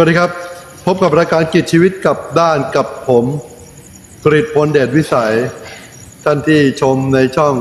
วัสดีครับ พบกับรายการกิจชีวิตกับด้านกับผมกริพลเดชวิสัย ท่านที่ชมในช่อง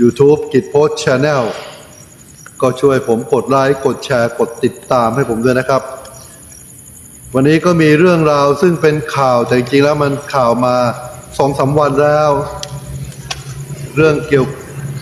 YouTube กิจโพสช n แนลก็ช่วยผมกดไลค์กดแชร์กดติดตามให้ผมด้วยนะครับ วันนี้ก็มีเรื่องราวซึ่งเป็นข่าวแต่จริงๆแล้วมันข่าวมาสองสามวันแล้ว เรื่องเกี่ยว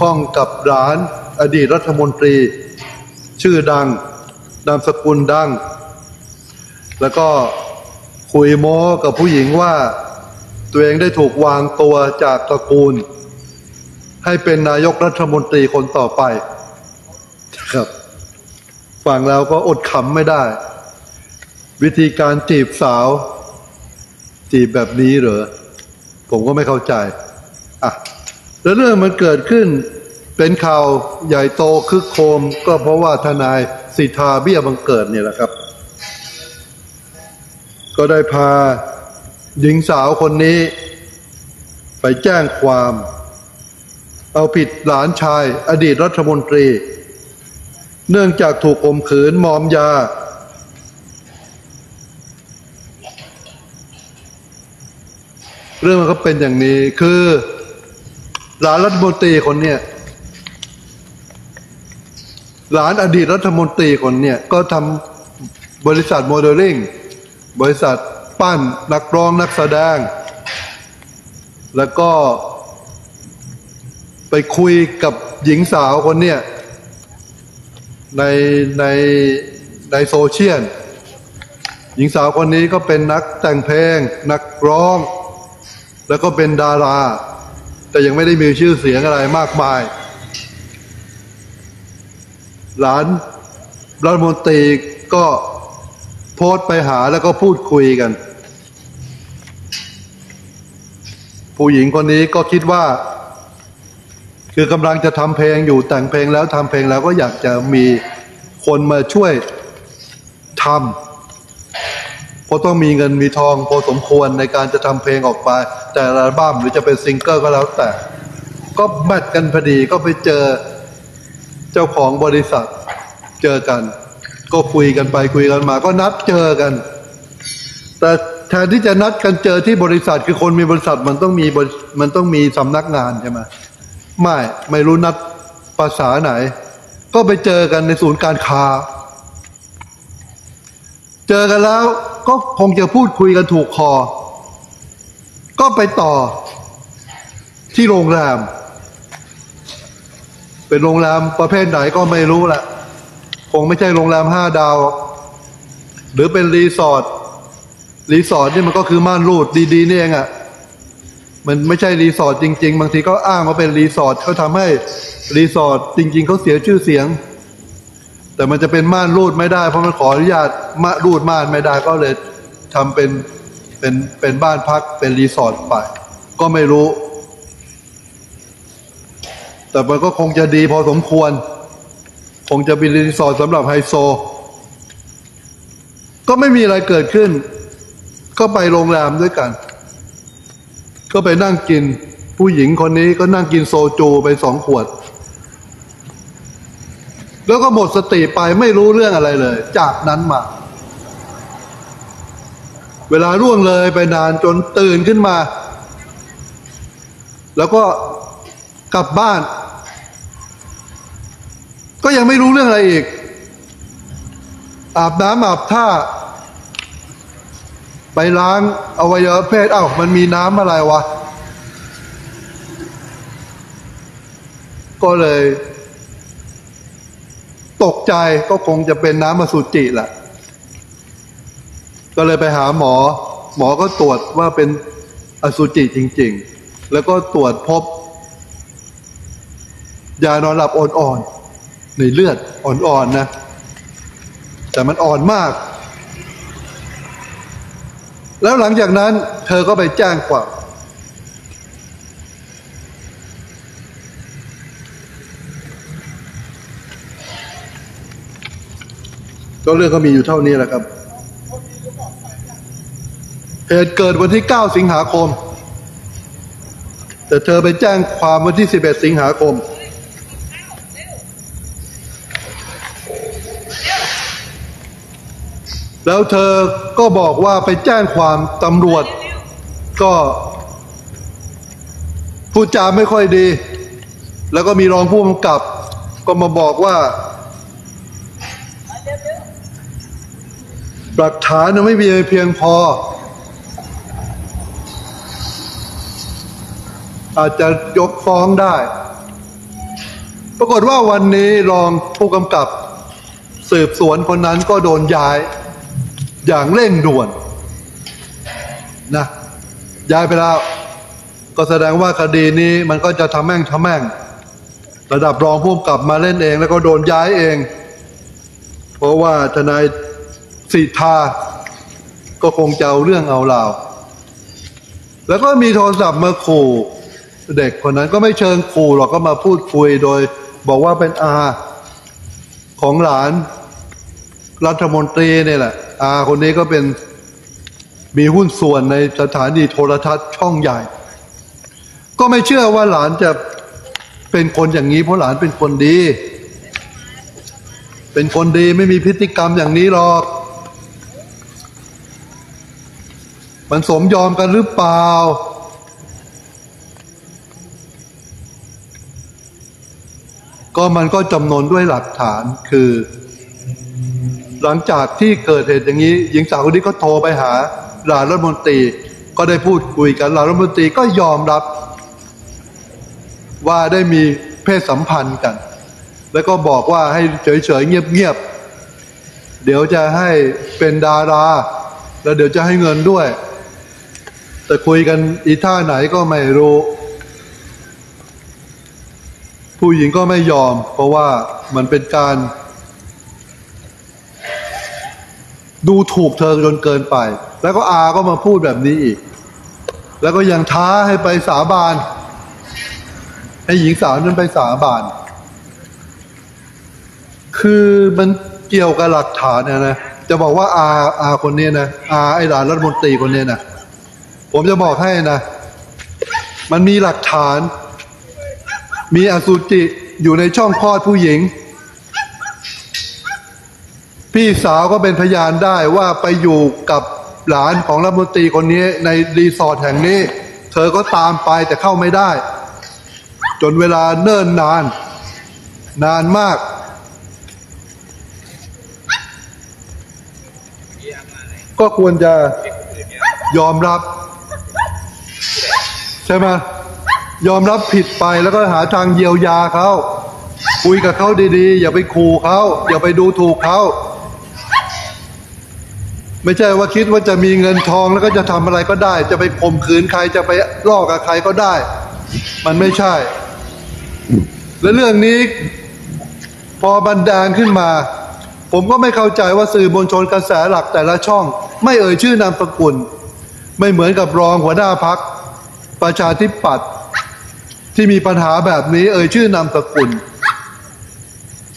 ข้องกับร้านอดีตรัฐมนตรี ชื่อดังนามสกุลดัง แล้วก็คุยโม้กับผู้หญิงว่า ตัวเองได้ถูกวางตัวจากตระกูล ให้เป็นนายกรัฐมนตรีคนต่อไปครับฟังแล้วก็อดขำไม่ได้ วิธีการจีบสาว จีบแบบนี้เหรอ ผมก็ไม่เข้าใจอะแล้วเรื่องมันเกิดขึ้นเป็นข่าวใหญ่โตคึกโครมก็เพราะว่าทนายสิทธาเบี้ยบังเกิดเนี่ยแหละครับ ก็ได้พาหญิงสาวคนนี้ ไปแจ้งความ เอาผิดหลานชายอดีตรัฐมนตรี เนื่องจากถูกข่มขืนมอมยา เรื่องมันก็เป็นอย่างนี้คือหลานรัฐมนตรีคนเนี้ยหลานอดีตรัฐมนตรีคนเนี้ยก็ทำบริษัทโมเดลลิ่ง บริษัทปั้นนักร้องนักแสดง แล้วก็ไปคุยกับหญิงสาวคนเนี้ยในในในโซเชียลหญิงสาวคนนี้ก็เป็นนักแต่งเพลง นักร้อง แล้วก็เป็นดารา แต่ยังไม่ได้มีชื่อเสียงอะไรมากมาย หลานรัฐมนตรีก็ โพสต์ไปหาแล้วก็พูดคุยกัน ผู้หญิงคนนี้ก็คิดว่า คือกำลังจะทำเพลงอยู่แต่งเพลงแล้วทำเพลงแล้วก็อยากจะมีคนมาช่วยทำเพราะต้องมีเงินมีทองพอสมควรในการจะทำเพลงออกไป แต่ละอัลบั้มหรือจะเป็นซิงเกิลก็แล้วแต่ ก็แมทกันพอดีก็ไปเจอเจ้าของบริษัทเจอกัน ก็คุยกันไปคุยกันมา ก็นัดเจอกัน แต่แทนที่จะนัดกันเจอที่บริษัทคือคนมีบริษัทมันต้องมีบริมันต้องมีสำนักงานใช่ไหมไม่ไม่รู้นัดภาษาไหน ก็ไปเจอกันในศูนย์การค้า เจอกันแล้วก็คงจะพูดคุยกันถูกคอ ก็ไปต่อที่โรงแรม เป็นโรงแรมประเภทไหนก็ไม่รู้แหละ คงไม่ใช่โรงแรมห้าดาว หรือเป็นรีสอร์ทรีสอร์ทนี่มันก็คือม่านรูดดีๆนี่เองอะ่ะมันไม่ใช่รีสอร์ทจริง ๆ บางทีก็อ้างว่าเป็นรีสอร์ทเขาทำให้รีสอร์ทจริง ๆเขาเสียชื่อเสียง แต่มันจะเป็นม่านรูดไม่ได้ เพราะมันขออนุญาตมารูดม่านไม่ได้ก็เลยทำเป็นเป็นเป็นบ้านพักเป็นรีสอร์ทไป ก็ไม่รู้ แต่มันก็คงจะดีพอสมควร งจะเป็นรีสอร์ทสำหรับไฮโซ ก็ไม่มีอะไรเกิดขึ้น ก็ไปโรงแรมด้วยกัน ก็ไปนั่งกิน ผู้หญิงคนนี้ก็นั่งกินโซจูไปสองขวด แล้วก็หมดสติไปไม่รู้เรื่องอะไรเลย จากนั้นมา เวลาล่วงเลยไปนานจนตื่นขึ้นมา แล้วก็กลับบ้าน ยังไม่รู้เรื่องอะไรอีก อาบน้ำอาบท่า ไปล้างอวัยวะเพศอ้าวมันมีน้ำอะไรวะ ก็เลย ตกใจก็คงจะเป็นน้ำมสุจิแหละก็เลยไปหาหมอ หมอก็ตรวจว่าเป็นอสุจิจริง ๆ แล้วก็ตรวจพบยานอนหลับอ่อนๆ ในเลือดอ่อนๆนะแต่มันอ่อนมาก แล้วหลังจากนั้น เธอก็ไปแจ้งความก็เรื่องก็มีอยู่เท่านี้แหละครับ เหตุเกิดวันที่ 9 สิงหาคม แต่เธอไปแจ้งความวันที่ 11 สิงหาคม แล้วเธอก็บอกว่าไปแจ้งความตำรวจ ก็พูดจาไม่ค่อยดี แล้วก็มีรองผู้กำกับ ก็มาบอกว่าหลักฐานไม่มีเพียงพอ อาจจะยกฟ้องได้ ปรากฏว่าวันนี้รองผู้กำกับ สืบสวนคนนั้นก็โดนย้าย อย่างเร่งด่วนนะย้ายไปแล้ว ก็แสดงว่าคดีนี้มันก็จะทำแม่งทำแม่ง ระดับรองผู้กำกับมาเล่นเอง แล้วก็โดนย้ายเอง เพราะว่าทนายสิทธาก็คงจะเอาเรื่องเอาราว แล้วก็มีโทรศัพท์มาขู่เด็กคนนั้นก็ไม่เชิงขู่หรอกก็มาพูดคุยโดย บอกว่าเป็นอาของหลานรัฐมนตรีเนี่ยแหละ อาคนนี้ก็เป็นมีหุ้นส่วนในสถานีโทรทัศน์ช่องใหญ่ ก็ไม่เชื่อว่าหลานจะเป็นคนอย่างนี้ เพราะหลานเป็นคนดี เป็นคนดีไม่มีพฤติกรรมอย่างนี้หรอก มันสมยอมกันหรือเปล่า ก็มันก็จำนวนด้วยหลักฐานคือ หลังจากที่เกิดเหตุอย่างนี้ หญิงสาวคนนี้ก็โทรไปหาหลานรัฐมนตรี ก็ได้พูดคุยกันหลานรัฐมนตรีก็ยอมรับ ว่าได้มีเพศสัมพันธ์กัน แล้วก็บอกว่าให้เฉยๆเงียบๆเดี๋ยวจะให้เป็นดารา แล้วเดี๋ยวจะให้เงินด้วย แต่คุยกันอีท่าไหนก็ไม่รู้ผู้หญิงก็ไม่ยอม เพราะว่ามันเป็นการ ดูถูกเธอจนเกินไป แล้วก็อาก็มาพูดแบบนี้อีก แล้วก็ยังท้าให้ไปสาบาน ให้หญิงสาวนั้นไปสาบาน คือมันเกี่ยวกับหลักฐานนะนะจะบอกว่าอาอาคนนี้นะอาไอหลานรัฐมนตรีคนนี้นะผมจะบอกให้นะ มันมีหลักฐาน มีอสุจิอยู่ในช่องคลอดผู้หญิง พี่สาวก็เป็นพยานได้ว่าไปอยู่กับหลานของรัฐมนตรีคนนี้ในรีสอร์ทแห่งนี้ เธอก็ตามไปแต่เข้าไม่ได้ จนเวลาเนิ่นนาน นานมาก ก็ควรจะยอมรับ ใช่ไหมยอมรับผิดไปแล้วก็หาทางเยียวยาเขาคุยกับเขาดีๆ อย่าไปขู่เขาอย่าไปดูถูกเขา ไม่ใช่ว่าคิดว่าจะมีเงินทองแล้วก็จะทำอะไรก็ได้ จะไปข่มขืนใครจะไปล่อกับใครก็ได้ มันไม่ใช่ และเรื่องนี้พอบันดาลขึ้นมา ผมก็ไม่เข้าใจว่าสื่อมวลชนกระแสหลักแต่ละช่อง ไม่เอ่ยชื่อนามสกุล ไม่เหมือนกับรองหัวหน้าพักประชาธิปัตย์ที่มีปัญหาแบบนี้ เอ่ยชื่อนามสกุล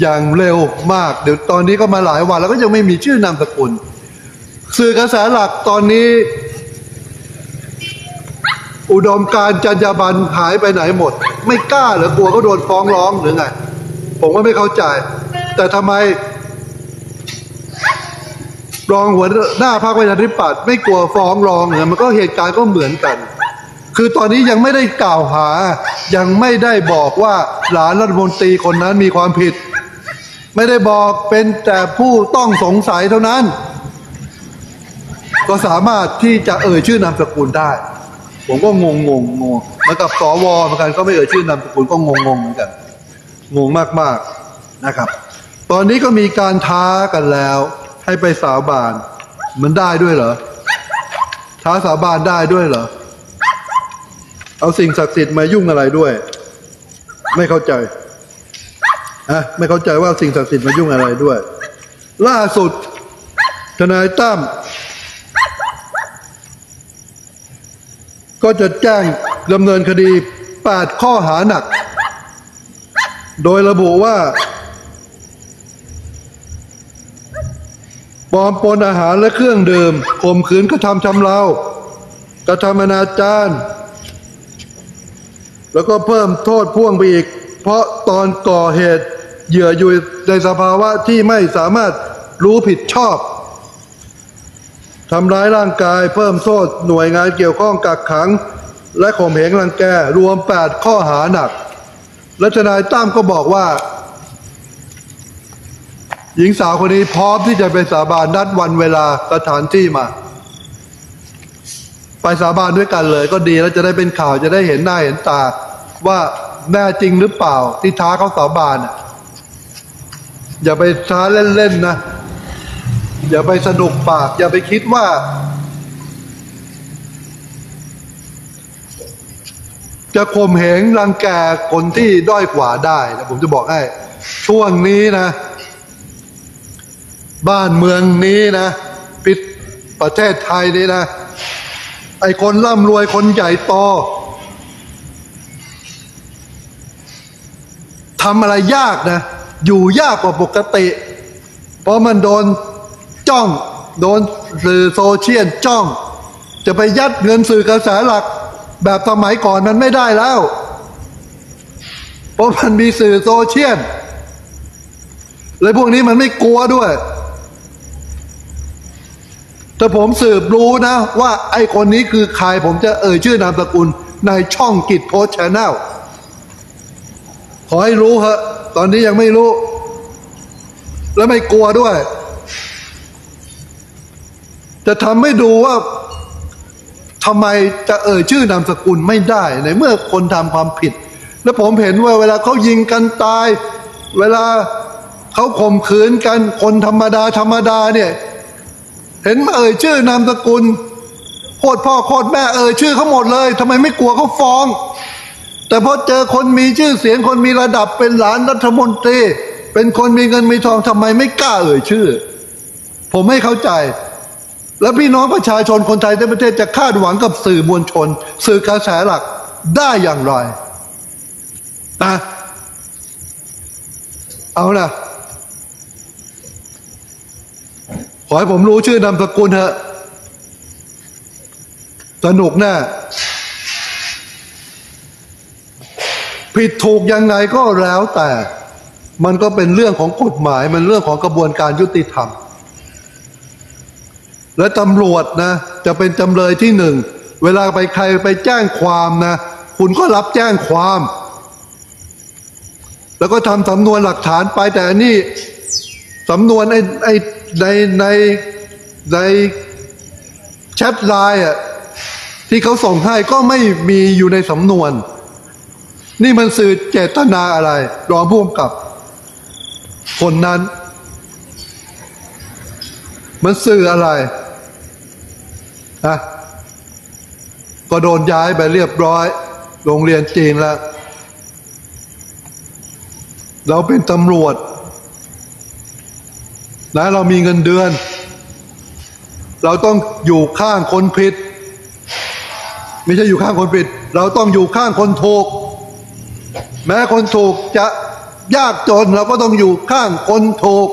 อย่างเร็วมาก เดี๋ยวตอนนี้ก็มาหลายวันแล้วก็ยังไม่มีชื่อนามสกุล สื่อกระแสหลักตอนนี้ อุดมการจรรยาบรรณหายไปไหนหมด ไม่กล้าหรือกลัวเขาโดนฟ้องร้องหรือไง ผมก็ไม่เข้าใจ แต่ทำไม รองหัวหน้าพรรคประชาธิปัตย์ไม่กลัวฟ้องร้องเนี่ยมันก็เหตุการณ์ก็เหมือนกัน คือตอนนี้ยังไม่ได้กล่าวหา ยังไม่ได้บอกว่าหลานรัฐมนตรีคนนั้นมีความผิด ไม่ได้บอกเป็นแต่ผู้ต้องสงสัยเท่านั้น ก็สามารถที่จะเอ่ยชื่อนามสกุลได้ ผมก็งงงงงงเหมือนกับสวเหมือนกันก็ไม่เอ่ยชื่อนามสกุลก็งงงงเหมือนกัน งงมากๆนะครับ ตอนนี้ก็มีการท้ากันแล้ว ให้ไปสาบานมันได้ด้วยเหรอท้าสาบานได้ด้วยเหรอเอาสิ่งศักดิ์สิทธิ์มายุ่งอะไรด้วย ไม่เข้าใจอะไม่เข้าใจว่าสิ่งศักดิ์สิทธิ์มายุ่งอะไรด้วย ล่าสุดทนายตั้ม ก็จะแจ้งดำเนินคดี 8 ข้อหาหนัก โดยระบุว่าปลอมปนอาหารและเครื่องดื่มข่มขืนกระทำชำเรา กระทำอนาจารแล้วก็เพิ่มโทษพ่วงไปอีก เพราะตอนก่อเหตุเหยื่ออยู่ในสภาวะที่ไม่สามารถรู้ผิดชอบ ทำร้ายร่างกายเพิ่มโทษหน่วยงานเกี่ยวข้องกักขัง และข่มเหงรังแกรวม 8 ข้อหาหนัก และทนายตั้มก็บอกว่า หญิงสาวคนนี้พร้อมที่จะไปสาบานนัดวันเวลาสถานที่มา ไปสาบานด้วยกันเลยก็ดีแล้วจะได้เป็นข่าวจะได้เห็นหน้าเห็นตา ว่าแน่จริงหรือเปล่าที่ท้าเขาสาบานอย่าไปท้าเล่นๆนะ อย่าไปสนุกปาก อย่าไปคิดว่า จะข่มเหงรังแกคนที่ด้อยกว่าได้นะผมจะบอกให้ ช่วงนี้นะ บ้านเมืองนี้นะ ปิดประเทศไทยนี้นะ ไอคนร่ำรวยคนใหญ่โตทำอะไรยากนะ อยู่ยากกว่าปกติ เพราะมันโดน จ้อง โดนสื่อโซเชียลจ้อง จะไปยัดเงินสื่อกระแสหลัก แบบสมัยก่อนมันไม่ได้แล้ว เพราะมันมีสื่อโซเชียลเลยพวกนี้มันไม่กลัวด้วย แต่ผมสืบรู้นะ ว่าไอ้คนนี้คือใครผมจะเอ่ยชื่อนามสกุลในช่องกิจโพสชแนลขอให้รู้เหอะ ตอนนี้ยังไม่รู้ และไม่กลัวด้วย จะทำให้ดูว่าทำไมจะเอ่ยชื่อนามสกุลไม่ได้ในเมื่อคนทำความผิด และผมเห็นว่าเวลาเขายิงกันตาย เวลาเขาข่มขืนกันคนธรรมดาธรรมดาเนี่ย เห็นเอ่ยชื่อนามสกุลโคตรพ่อโคตรแม่เอ่ยชื่อเขาหมดเลยทำไมไม่กลัวเขาฟ้อง แต่พอเจอคนมีชื่อเสียงคนมีระดับเป็นหลานรัฐมนตรี เป็นคนมีเงินมีทองทำไมไม่กล้าเอ่ยชื่อ ผมไม่เข้าใจ แล้วพี่น้องประชาชนคนไทยในประเทศจะคาดหวังกับสื่อมวลชน สื่อกระแสหลักได้อย่างไรนะเอานะขอให้ผมรู้ชื่อนามสกุลเถอะสนุกแน่ผิดถูกยังไงก็แล้วแต่ มันก็เป็นเรื่องของกฎหมาย มันเรื่องของกระบวนการยุติธรรม และตำรวจนะจะเป็นจำเลยที่หนึ่ง เวลาไปใครไปแจ้งความนะ คุณก็รับแจ้งความ แล้วก็ทำสำนวนหลักฐานไปแต่อันนี้สำนวนไอ้ไอ้ในในในแชทไลน์อะที่เขาส่งให้ก็ไม่มีอยู่ในสำนวน นี่มันสื่อเจตนาอะไรรองผู้กำกับ คนนั้น มันสื่ออะไร นะก็โดนย้ายไปเรียบร้อย โรงเรียนจีนแล้ว เราเป็นตำรวจนะเรามีเงินเดือน เราต้องอยู่ข้างคนผิด ไม่ใช่อยู่ข้างคนผิด เราต้องอยู่ข้างคนถูก แม้คนถูกจะยากจนเราก็ต้องอยู่ข้างคนถูก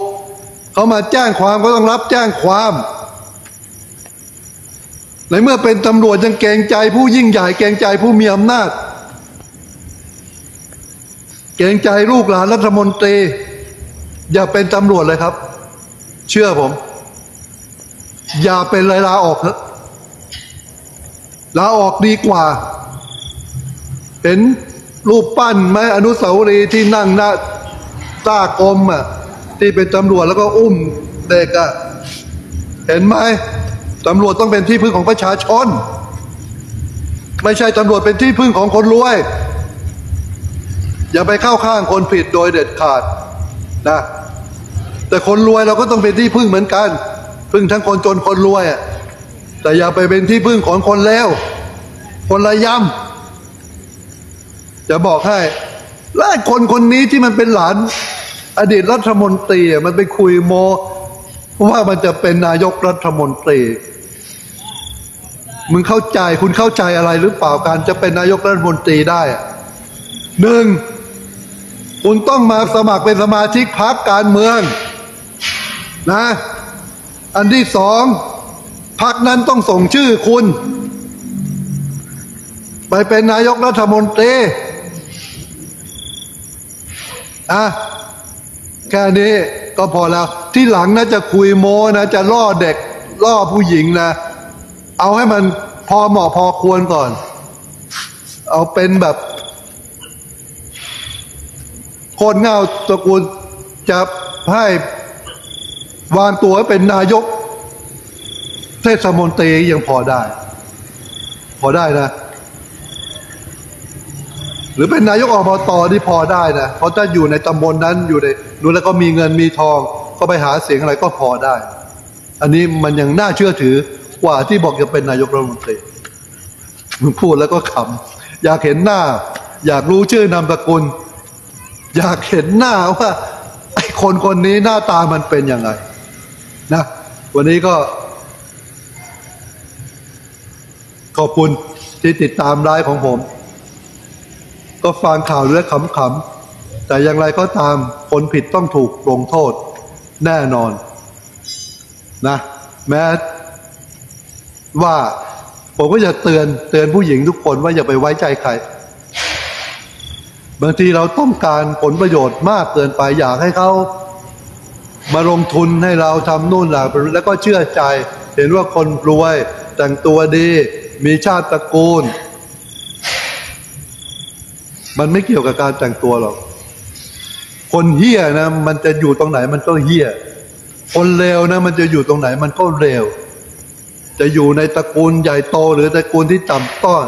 เขามาแจ้งความก็ต้องรับแจ้งความ ในเมื่อเป็นตำรวจยังเกรงใจผู้ยิ่งใหญ่เกรงใจผู้มีอำนาจ เกรงใจลูกหลานรัฐมนตรี อย่าเป็นตำรวจเลยครับ เชื่อผม อย่าเป็นเลยลาออกเถอะลาออกดีกว่า เห็นรูปปั้นไหมอนุสาวรีย์ที่นั่งหน้าตากรมอะที่เป็นตำรวจแล้วก็อุ้มเด็กอะเห็นไหม ตำรวจต้องเป็นที่พึ่งของประชาชน ไม่ใช่ตำรวจเป็นที่พึ่งของคนรวย อย่าไปเข้าข้างคนผิดโดยเด็ดขาดนะแต่คนรวยเราก็ต้องเป็นที่พึ่งเหมือนกัน พึ่งทั้งคนจนคนรวยแต่อย่าไปเป็นที่พึ่งของคนเลวคนระยำจะบอกให้และคนคนนี้ที่มันเป็นหลาน อดีตรัฐมนตรีมันไปคุยโมว่ามันจะเป็นนายกรัฐมนตรี มึงเข้าใจคุณเข้าใจอะไรหรือเปล่าการจะเป็นนายกรัฐมนตรีได้หนึ่งคุณต้องมาสมัครเป็นสมาชิกพรรคการเมือง นะ อันที่สองพรรคนั้นต้องส่งชื่อคุณ ไปเป็นนายกรัฐมนตรีอะแค่นี้ก็พอแล้ว ที่หลังนะจะคุยโมนะจะล่อเด็กล่อผู้หญิงนะ เอาให้มันพอเหมาะพอควรก่อน เอาเป็นแบบโคนเงาตระกูลจะให้วางตัวเป็นนายก เทศมนตรียังพอได้ พอได้นะ หรือเป็นนายกอบตที่พอได้นะเพราะถ้าอยู่ในตำบลนั้นอยู่ในนู้นแล้วก็มีเงินมีทอง ก็ไปหาเสียงอะไรก็พอได้ อันนี้มันยังน่าเชื่อถือ กว่าที่บอกจะเป็นนายกรัฐมนตรีมึงพูดแล้วก็ขำอยากเห็นหน้า อยากรู้ชื่อนามสกุล อยากเห็นหน้าว่าไอ้คนคนนี้หน้าตามันเป็นยังไงนะวันนี้ก็ ขอบคุณที่ติดตามไลฟ์ของผม ก็ฟังข่าวด้วยขำๆแต่อย่างไรก็ตามคนผิดต้องถูกลงโทษแน่นอน นะ แม้ ว่าผมก็จะเตือนเตือนผู้หญิงทุกคนว่าอย่าไปไว้ใจใคร บางทีเราต้องการผลประโยชน์มากเกินไปอยากให้เขามาลงทุนให้เราทำนู่นหลังแล้วก็เชื่อใจ เห็นว่าคนรวย แต่งตัวดี มีชาติตระกูล มันไม่เกี่ยวกับการแต่งตัวหรอก คนเฮี้ยนะ มันจะอยู่ตรงไหนมันก็เฮี้ย คนเลวนะ มันจะอยู่ตรงไหนมันก็เลว จะอยู่ในตระกูลใหญ่โตหรือตระกูลที่ต่ำต้อน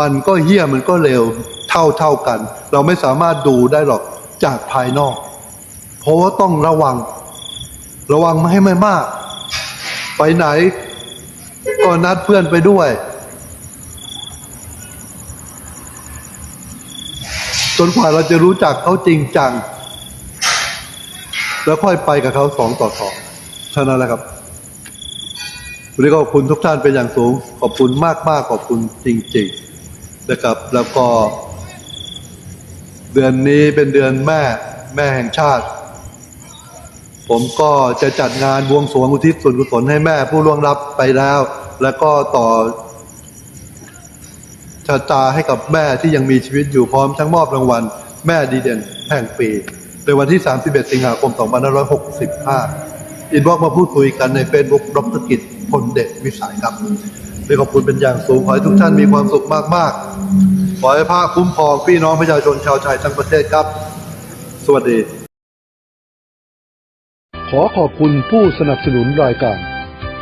มันก็เฮี้ยมันก็เลวเท่าเท่ากัน เราไม่สามารถดูได้หรอกจากภายนอก เพราะว่าต้องระวัง ระวังไม่ให้ไม่มาก ไปไหน ก็นัดเพื่อนไปด้วย จนกว่าเราจะรู้จักเขาจริงจัง แล้วค่อยไปกับเขาสองต่อสองเท่านั้นแหละครับ วันนี้ขอบคุณทุกท่านเป็นอย่างสูง ขอบคุณมากมากขอบคุณจริงๆนะครับ แล้วก็ เดือนนี้เป็นเดือนแม่แม่แห่งชาติ ผมก็จะจัดงานบวงสรวงอุทิศส่วนกุศลให้แม่ผู้ล่วงลับไปแล้ว แล้วก็ต่อชะตาให้กับแม่ที่ยังมีชีวิตอยู่พร้อมทั้งมอบรางวัล แม่ดีเด่นแห่งปีในวันที่ 31 สิงหาคม 2565 อินบ็อกมาพูดคุยกันในเฟซบุ๊กดรกิจพลเดชวิสัยครับด้วยขอบคุณเป็นอย่างสูงขอให้ทุกท่านมีความสุขมากๆ ขอให้พระคุ้มครองพี่น้องประชาชนชาวไทยทั้งประเทศครับ สวัสดี ขอขอบคุณผู้สนับสนุนรายการ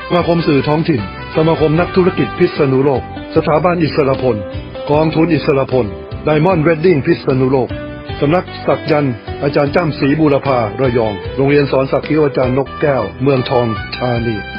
สมาคมสื่อท้องถิ่น สมาคมนักธุรกิจพิษณุโลก สถาบันอิสรพล กองทุนอิสรพล ไดมอนด์เวดดิ้งพิษณุโลก สำนักสักยันต์อาจารย์จ้ำศรีบูรพาระยอง โรงเรียนสอนสักคิวอาจารย์นกแก้ว เมืองทองธานี